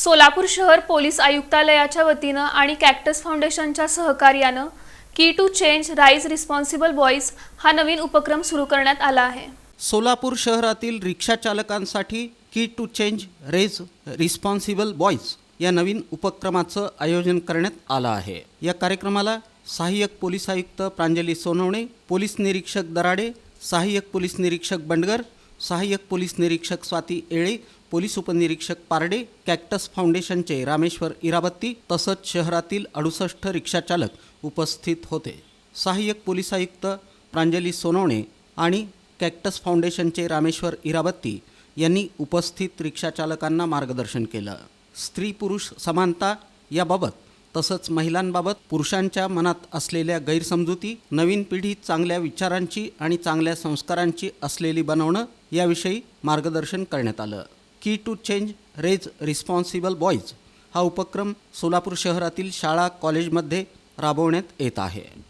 सोलापूर शहर पोलीस आयुक्तालयाच्या वतीनं आणि कॅक्टस फाउंडेशनच्या सहकार्यानं key to change rise responsible boys हा नवीन उपक्रम सुरू करण्यात आला आहे. सोलापूर शहरातील रिक्षा चालकांसाठी key to change raise responsible boys या नवीन उपक्रमाचं आयोजन करण्यात आलं आहे. या कार्यक्रमाला सहाय्यक पोलीस आयुक्त प्रांजली सोनवणे पोलीस निरीक्षक दराडे सहाय्यक पोलीस निरीक्षक बंडगर सहाय्यक पोलीस निरीक्षक स्वाती येळे पोलीस उपनिरीक्षक पारडे कॅक्टस फाउंडेशनचे रामेश्वर इराबत्ती तसंच शहरातील अडुसष्ट रिक्षाचालक उपस्थित होते. सहाय्यक पोलीस आयुक्त प्रांजली सोनवणे आणि कॅक्टस फाउंडेशनचे रामेश्वर इराबत्ती यांनी उपस्थित रिक्षाचालकांना मार्गदर्शन केलं. स्त्री पुरुष समानता याबाबत तसंच महिलांबाबत पुरुषांच्या मनात असलेल्या गैरसमजुती नवीन पिढी चांगल्या विचारांची आणि चांगल्या संस्कारांची असलेली बनवणं याविषयी मार्गदर्शन करण्यात आलं. Key to change raise responsible boys हा उपक्रम सोलापूर शहरातील शाळा कॉलेजमध्ये राबवण्यात येत आहे.